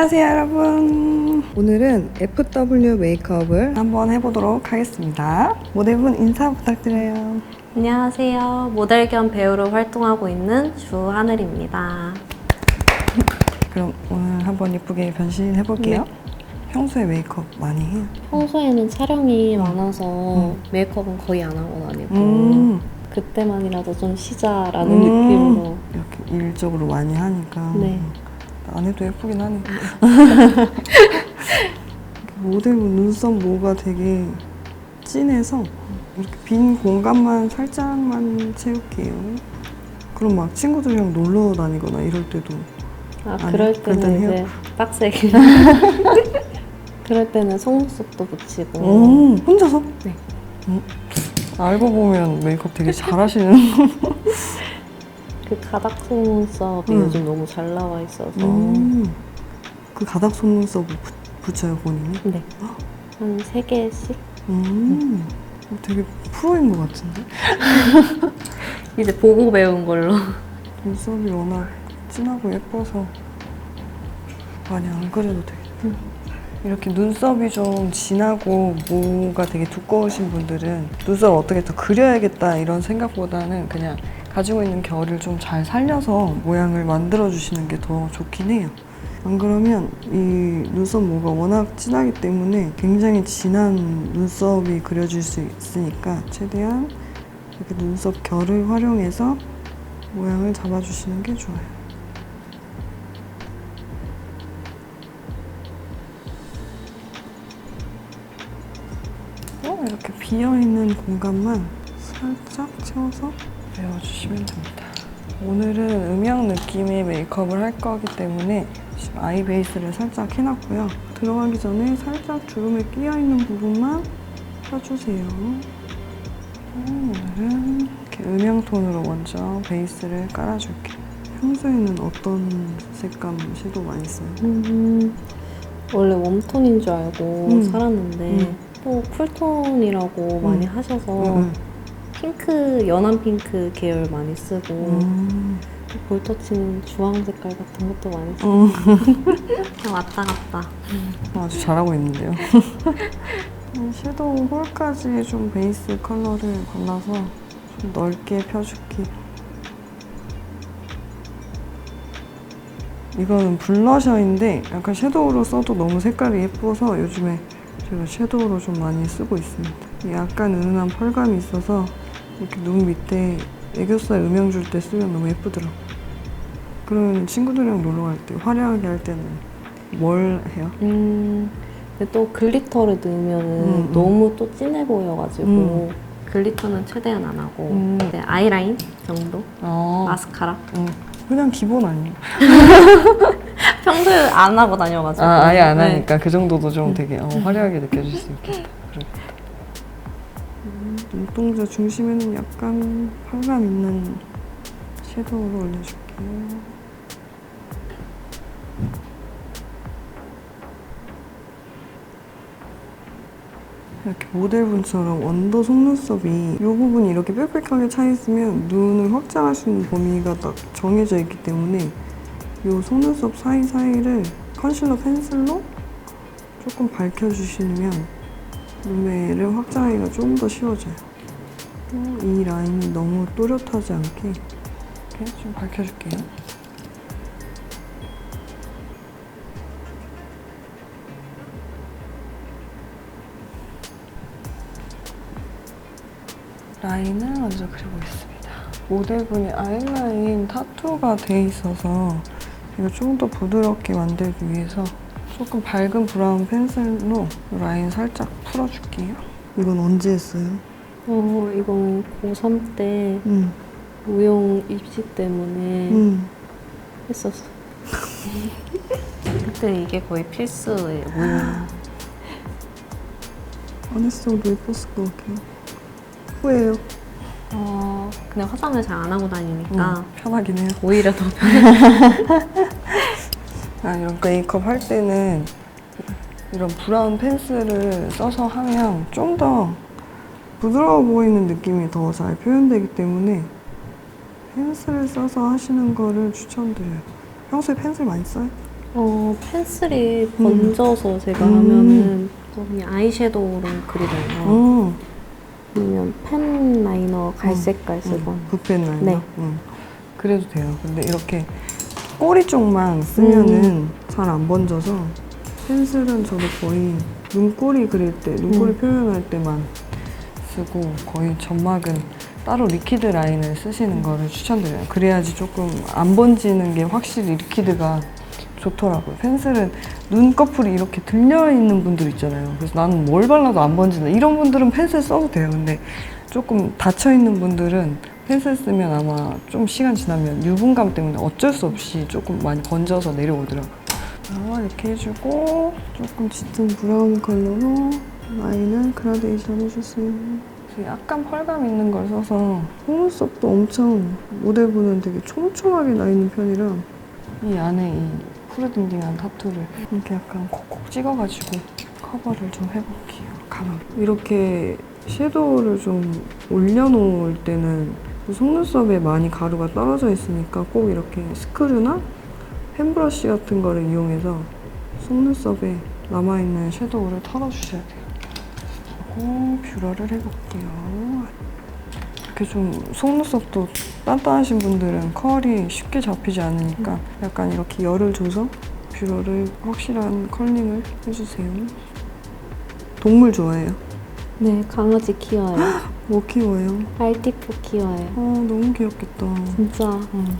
안녕하세요 여러분 오늘은 FW 메이크업을 한번 해보도록 하겠습니다 모델분 인사 부탁드려요 안녕하세요. 모델 겸 배우로 활동하고 있는 주하늘입니다. 그럼 오늘 한번 예쁘게 변신해 볼게요 평소에 메이크업 많이 해요? 평소에는 촬영이 많아서 음. 메이크업은 거의 안 하고 다니고 음, 그때만이라도 좀 쉬자라는 음. 느낌으로 이렇게 일적으로 많이 하니까 네. 안 해도 예쁘긴 하네 모델분 눈썹 모가 되게 진해서 이렇게 빈 공간만 살짝만 채울게요 그럼 막 친구들이랑 놀러 다니거나 이럴 때도 아 아니, 그럴 때는 이제 빡세게 그럴 때는 속눈썹도 붙이고 오, 혼자서? 네. 음, 알고 보면 메이크업 되게 잘하시는. 그 가닥 속눈썹이 음. 요즘 너무 잘 나와 있어서 음, 그 가닥 속눈썹을 붙- 붙여요, 본인이? 네. 한세 개씩 음, 어, 되게 프로인 것 같은데? 이제 보고 배운 걸로 눈썹이 워낙 진하고 예뻐서 많이 안 그려도 되겠다. 음. 이렇게 눈썹이 좀 진하고 모가 되게 두꺼우신 분들은 눈썹 어떻게 더 그려야겠다 이런 생각보다는 그냥 가지고 있는 결을 좀 잘 살려서 모양을 만들어 주시는 게 더 좋긴 해요. 안 그러면 이 눈썹 모가 워낙 진하기 때문에 굉장히 진한 눈썹이 그려질 수 있으니까 최대한 이렇게 눈썹 결을 활용해서 모양을 잡아주시는 게 좋아요. 어, 이렇게 비어있는 공간만 살짝 채워서 메워주시면 됩니다. 오늘은 음영 느낌의 메이크업을 할 거기 때문에 아이 베이스를 살짝 해놨고요. 들어가기 전에 살짝 주름에 끼어있는 부분만 펴주세요. 음, 오늘은 이렇게 음영 톤으로 먼저 베이스를 깔아줄게요. 평소에는 어떤 색감 섀도우 많이 써요? 음, 원래 웜톤인 줄 알고 음. 살았는데 음. 또 쿨톤이라고 많이 음. 하셔서 응, 핑크, 연한 핑크 계열 많이 쓰고 음. 또 볼터치는 주황 색깔 같은 것도 많이 쓰고 음. 그냥 왔다 갔다 아주 잘하고 있는데요. 이 섀도우 홀까지 좀 베이스 컬러를 발라서 좀 넓게 펴줄게. 이거는 블러셔인데 약간 섀도우로 써도 너무 색깔이 예뻐서 요즘에 제가 섀도우로 좀 많이 쓰고 있습니다. 약간 은은한 펄감이 있어서 이렇게 눈 밑에 애교살 음영 줄 때 쓰면 너무 예쁘더라고. 그러면 친구들이랑 놀러 갈 때 화려하게 할 때는 뭘 해요? 음, 근데 또 글리터를 넣으면 음, 음. 너무 또 진해 보여가지고 음. 글리터는 최대한 안 하고 음. 이제 아이라인 정도? 어. 마스카라? 응. 그냥 기본 아니에요? 평소에 안 하고 다녀가지고 아, 아예 안 네. 하니까 그 정도도 좀 음. 되게 어, 화려하게 느껴질 수 있겠다. 그렇겠다. 눈동자 중심에는 약간 펄감 있는 섀도우를 올려줄게요. 이렇게 모델분처럼 언더 속눈썹이 이 부분이 이렇게 빽빽하게 차 있으면 눈을 확장할 수 있는 범위가 딱 정해져 있기 때문에 이 속눈썹 사이사이를 컨실러 펜슬로 조금 밝혀주시면 눈매를 확장하기가 좀더 쉬워져요. 또이 라인이 너무 또렷하지 않게 이렇게 좀 밝혀줄게요. 라인을 먼저 그리고 있습니다. 모델분이 아이라인 타투가 돼 있어서 이거 조금 더 부드럽게 만들기 위해서 조금 밝은 브라운 펜슬로 라인 살짝 풀어줄게요. 이건 언제 했어요? 어, 이거는 고3 때 응. 무용 입시 때문에 응. 했었어. 그때 이게 거의 필수예요. 무용. 안 했어도 예뻤을 것 같아요. 후회해요. 어, 그냥 화장을 잘 안 하고 다니니까 응, 편하긴 해요. 오히려 더 아, 이런 메이크업 할 때는 이런 브라운 펜슬을 써서 하면 좀 더 부드러워 보이는 느낌이 더 잘 표현되기 때문에 펜슬을 써서 하시는 거를 추천드려요. 평소에 펜슬 많이 써요? 어, 펜슬이 번져서 제가 음. 하면은 또 그냥 아이섀도우로 그리던가 어. 아니면 펜 라이너 갈색깔 쓰고 응, 붓펜 라이너. 네. 응. 그래도 돼요. 근데 이렇게 꼬리 쪽만 쓰면은 음. 잘안 번져서 펜슬은 저도 거의 눈꼬리 그릴 때, 눈꼬리 음. 표현할 때만 쓰고 거의 점막은 따로 리퀴드 라인을 쓰시는 거를 추천드려요. 그래야지 조금 안 번지는 게 확실히 리퀴드가 좋더라고요. 펜슬은 눈꺼풀이 이렇게 들려 있는 분들 있잖아요. 그래서 나는 뭘 발라도 안 번진다. 이런 분들은 펜슬 써도 돼요. 근데 조금 닫혀 있는 분들은 펜슬 쓰면 아마 좀 시간 지나면 유분감 때문에 어쩔 수 없이 조금 많이 번져서 내려오더라고요. 아, 이렇게 해주고 조금 짙은 브라운 컬러로 라인을 그라데이션 해주세요. 약간 펄감 있는 걸 써서 속눈썹도 엄청 모델분은 되게 촘촘하게 나 있는 편이라 이 안에 이 푸르딩딩한 타투를 이렇게 약간 콕콕 찍어가지고 커버를 좀 해볼게요. 이렇게 섀도우를 좀 올려놓을 때는 속눈썹에 많이 가루가 떨어져 있으니까 꼭 이렇게 스크류나 펜브러쉬 같은 거를 이용해서 속눈썹에 남아있는 섀도우를 털어주셔야 돼요. 그리고 뷰러를 해볼게요. 이렇게 좀 속눈썹도 단단하신 분들은 컬이 쉽게 잡히지 않으니까 약간 이렇게 열을 줘서 뷰러를 확실한 컬링을 해주세요. 동물 좋아해요? 네 강아지 키워요 뭐 키워요? 알티프 키워요 아 너무 귀엽겠다. 진짜 응.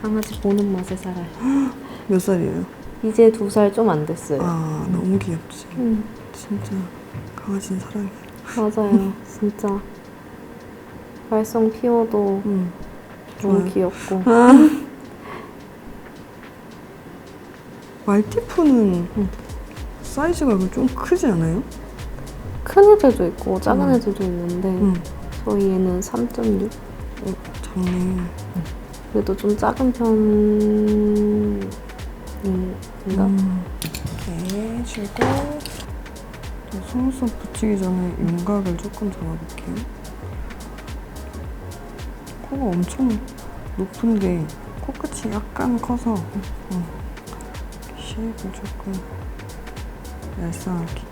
강아지 보는 맛에 살아요 몇 살이에요? 이제 두 살 좀 안 됐어요 아 너무 귀엽지. 음, 진짜 강아지는 사랑해. 맞아요 진짜 발성 피워도 응. 너무 좋아요. 귀엽고 말티푸는 응. 사이즈가 좀 크지 않아요? 큰 애들도 있고 작은 음. 애들도 있는데 응. 저희 애는 3.6 어, 작네. 그래도 좀 작은 편인가? 음. 이렇게 해주고 또 속눈썹 붙이기 전에 윤곽을 조금 잡아볼게요. 코가 엄청 높은데 코끝이 약간 커서 음. 쉐입을 조금 얄쌍하게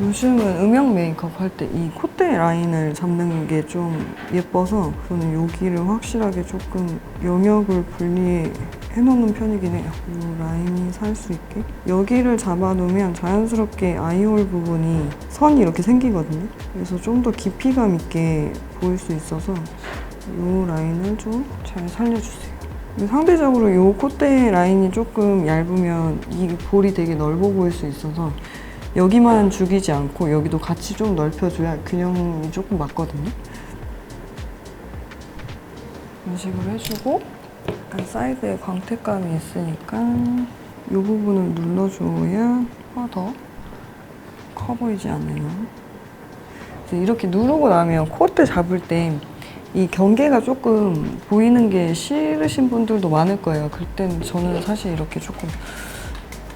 요즘은 음영 메이크업 할 때 이 콧대 라인을 잡는 게 좀 예뻐서 저는 여기를 확실하게 조금 영역을 분리해 놓는 편이긴 해요. 이 라인이 살 수 있게. 여기를 잡아놓으면 자연스럽게 아이홀 부분이 선이 이렇게 생기거든요. 그래서 좀 더 깊이감 있게 보일 수 있어서 이 라인을 좀 잘 살려주세요. 상대적으로 이 콧대 라인이 조금 얇으면 이 볼이 되게 넓어 보일 수 있어서 여기만 죽이지 않고 여기도 같이 좀 넓혀줘야 균형이 조금 맞거든요. 이런 식으로 해주고 약간 사이드에 광택감이 있으니까 이 부분을 눌러줘야 더 커 보이지 않아요. 이렇게 누르고 나면 콧대 잡을 때 이 경계가 조금 보이는 게 싫으신 분들도 많을 거예요. 그땐 저는 사실 이렇게 조금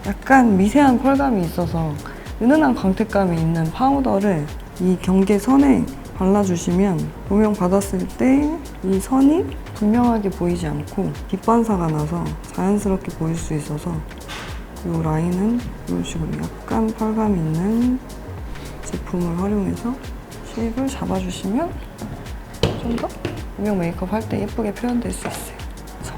약간 미세한 펄감이 있어서 은은한 광택감이 있는 파우더를 이 경계선에 발라주시면 조명 받았을 때 이 선이 분명하게 보이지 않고 빛반사가 나서 자연스럽게 보일 수 있어서 이 라인은 이런 식으로 약간 펄감이 있는 제품을 활용해서 쉐입을 잡아주시면 좀 더 조명 메이크업 할 때 예쁘게 표현될 수 있어요.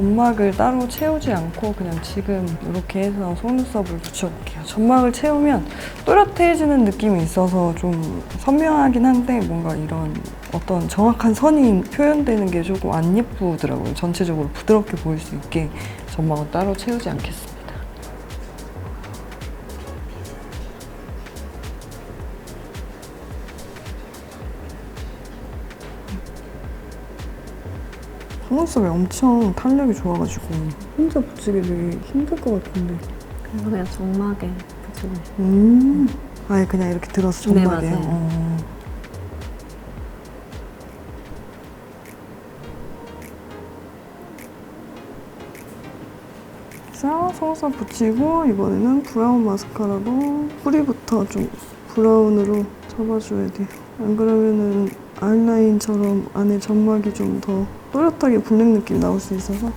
점막을 따로 채우지 않고 그냥 지금 이렇게 해서 속눈썹을 붙여볼게요. 점막을 채우면 또렷해지는 느낌이 있어서 좀 선명하긴 한데 뭔가 이런 어떤 정확한 선이 표현되는 게 조금 안 예쁘더라고요. 전체적으로 부드럽게 보일 수 있게 점막을 따로 채우지 않겠습니다. 속눈썹이 엄청 탄력이 좋아가지고 혼자 붙이기 되게 힘들 것 같은데 그래서 그냥 점막에 붙이고 음. 아예 그냥 이렇게 들어서 네, 점막에. 맞아요. 어. 자, 속눈썹 붙이고 이번에는 브라운 마스카라로 뿌리부터 좀 브라운으로 잡아줘야 돼요. 안 그러면은 아이라인처럼 안에 점막이 좀 더 또렷하게 블랙 느낌 나올 수 있어서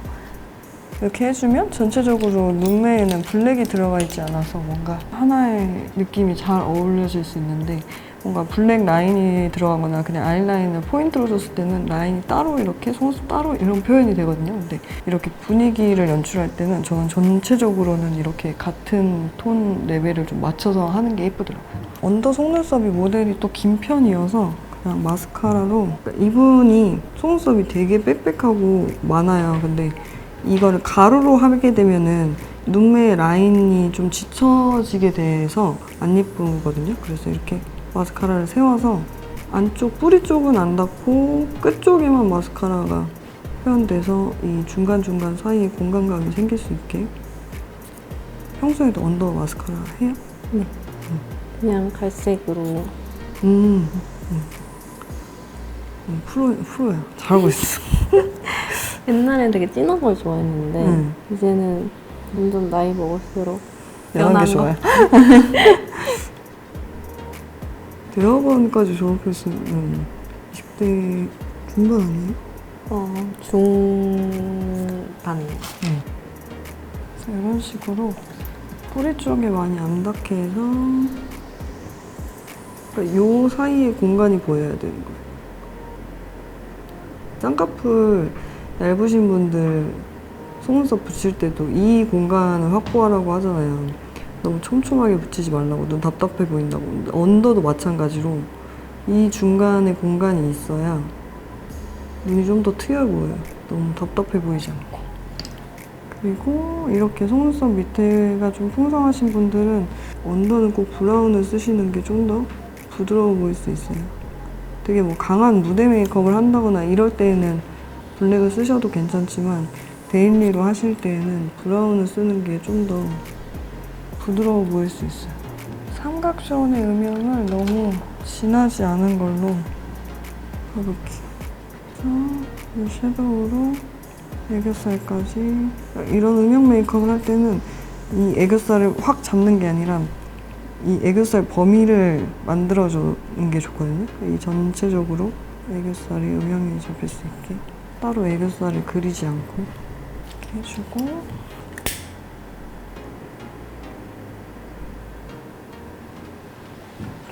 이렇게 해주면 전체적으로 눈매에는 블랙이 들어가 있지 않아서 뭔가 하나의 느낌이 잘 어울려질 수 있는데 뭔가 블랙 라인이 들어가거나 그냥 아이라인을 포인트로 줬을 때는 라인이 따로 이렇게 속눈썹 따로 이런 표현이 되거든요. 근데 이렇게 분위기를 연출할 때는 저는 전체적으로는 이렇게 같은 톤 레벨을 좀 맞춰서 하는 게 예쁘더라고요. 언더 속눈썹이 모델이 또 긴 편이어서 그냥 마스카라로 이분이 속눈썹이 되게 빽빽하고 많아요. 근데 이거를 가루로 하게 되면은 눈매 라인이 좀 지쳐지게 돼서 안 예쁘거든요. 그래서 이렇게 마스카라를 세워서 안쪽 뿌리 쪽은 안 닿고 끝 쪽에만 마스카라가 표현돼서 이 중간중간 사이에 공간감이 생길 수 있게 평소에도 언더 마스카라 해요? 그냥 갈색으로 음, 음. 음, 프로, 프로야. 잘하고 있어. 옛날엔 되게 진한 걸 좋아했는데 음. 이제는 점점 나이 먹을수록 연한 게 거. 좋아요. 대학원까지 졸업했으면 20대 중반 아니에요? 어, 중반이에요. 그래서 이런 식으로 뿌리 쪽에 많이 안 닿게 해서 그러니까 요 사이에 공간이 보여야 되는 거예요. 쌍꺼풀 얇으신 분들 속눈썹 붙일 때도 이 공간을 확보하라고 하잖아요. 너무 촘촘하게 붙이지 말라고 눈 답답해 보인다고. 언더도 마찬가지로 이 중간에 공간이 있어야 눈이 좀 더 트여 보여요. 너무 답답해 보이지 않고. 그리고 이렇게 속눈썹 밑에가 좀 풍성하신 분들은 언더는 꼭 브라운을 쓰시는 게 좀 더 부드러워 보일 수 있어요. 되게 뭐 강한 무대 메이크업을 한다거나 이럴 때에는 블랙을 쓰셔도 괜찮지만 데일리로 하실 때에는 브라운을 쓰는 게 좀 더 부드러워 보일 수 있어요. 삼각존의 음영을 너무 진하지 않은 걸로 이렇게 이 섀도우로 애교살까지 이런 음영 메이크업을 할 때는 이 애교살을 확 잡는 게 아니라 이 애교살 범위를 만들어주는 게 좋거든요. 이 전체적으로 애교살이 음영이 잡힐 수 있게 따로 애교살을 그리지 않고 이렇게 해주고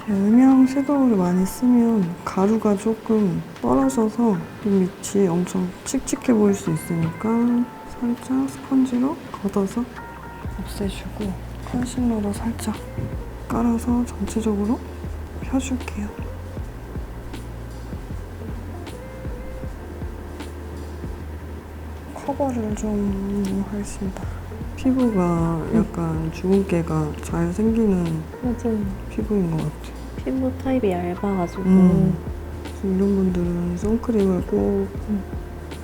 음영 섀도우를 많이 쓰면 가루가 조금 떨어져서 눈 밑이 엄청 칙칙해 보일 수 있으니까 살짝 스펀지로 걷어서 없애주고 컨실러로 살짝 깔아서 전체적으로 펴줄게요. 커버를 좀 하겠습니다. 피부가 약간 주근깨가 잘 생기는 맞아요. 피부인 것 같아요. 피부 타입이 얇아가지고 음. 이런 분들은 선크림을 꼭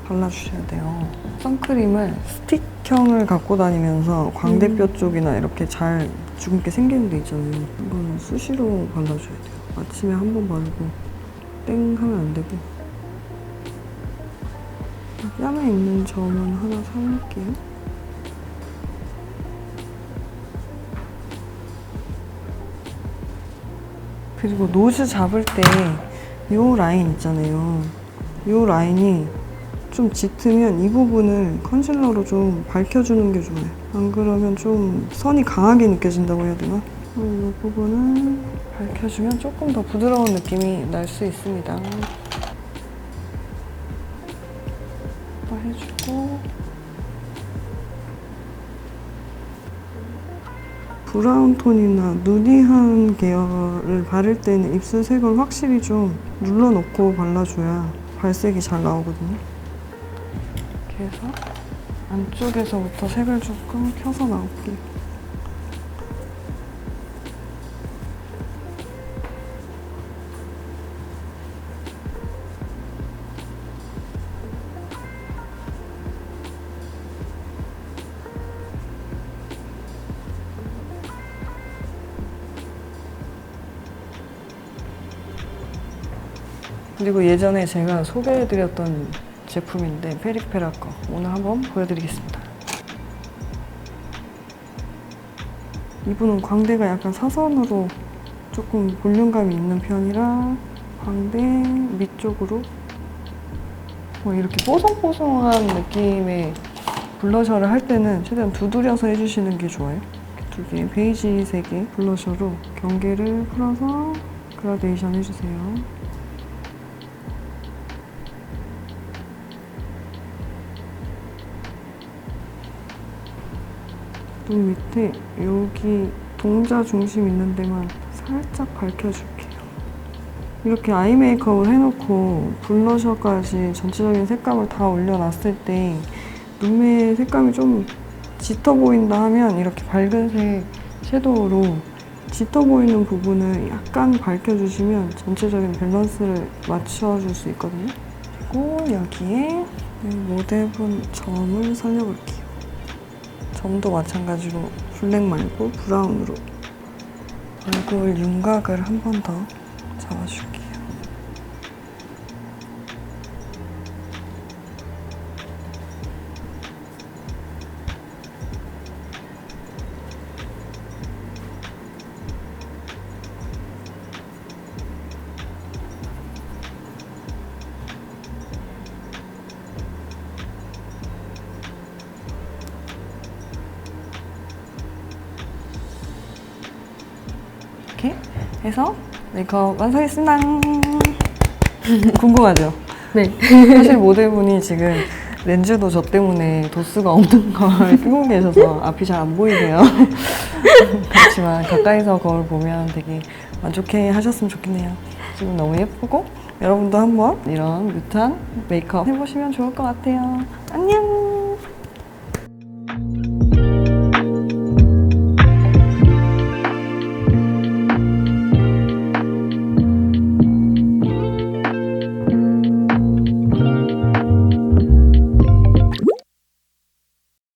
발라주셔야 돼요. 선크림을 스틱형을 갖고 다니면서 광대뼈 쪽이나 이렇게 잘 주근깨 생기는 데 있잖아요. 이거는 수시로 발라줘야 돼요. 아침에 한 번 바르고 땡 하면 안 되고 뺨에 있는 점은 하나 살릴게요. 그리고 노즈 잡을 때 이 라인 있잖아요. 이 라인이 좀 짙으면 이 부분을 컨실러로 좀 밝혀주는 게 좋아요. 안 그러면 좀 선이 강하게 느껴진다고 해야 되나? 이 부분을 밝혀주면 조금 더 부드러운 느낌이 날 수 있습니다. 또 해주고 브라운 톤이나 누디한 계열을 바를 때는 입술 색을 확실히 좀 눌러놓고 발라줘야 발색이 잘 나오거든요. 이렇게 해서 안쪽에서부터 색을 조금 펴서 나올게요. 그리고 예전에 제가 소개해드렸던 제품인데 페리페라 거 오늘 한번 보여드리겠습니다. 이분은 광대가 약간 사선으로 조금 볼륨감이 있는 편이라 광대 밑쪽으로 뭐 이렇게 뽀송뽀송한 느낌의 블러셔를 할 때는 최대한 두드려서 해주시는 게 좋아요. 두 개, 베이지 세개 블러셔로 경계를 풀어서 그라데이션 해주세요. 눈 밑에 여기 동자 중심 있는 데만 살짝 밝혀줄게요. 이렇게 아이 메이크업을 해놓고 블러셔까지 전체적인 색감을 다 올려놨을 때 눈매 색감이 좀 짙어 보인다 하면 이렇게 밝은 색 섀도우로 짙어 보이는 부분을 약간 밝혀주시면 전체적인 밸런스를 맞춰줄 수 있거든요. 그리고 여기에 이 모델분 점을 살려볼게요. 점도 마찬가지로 블랙 말고 브라운으로. 얼굴 윤곽을 한 번 더 잡아줄게 해서 메이크업 완성했습니다. 궁금하죠? 네. 사실 모델분이 지금 렌즈도 저 때문에 도수가 없는 걸 끼고 계셔서 앞이 잘 안 보이세요. 그렇지만 가까이서 거울 보면 되게 만족해 하셨으면 좋겠네요. 지금 너무 예쁘고 여러분도 한번 이런 뮤트한 메이크업 해보시면 좋을 것 같아요. 안녕!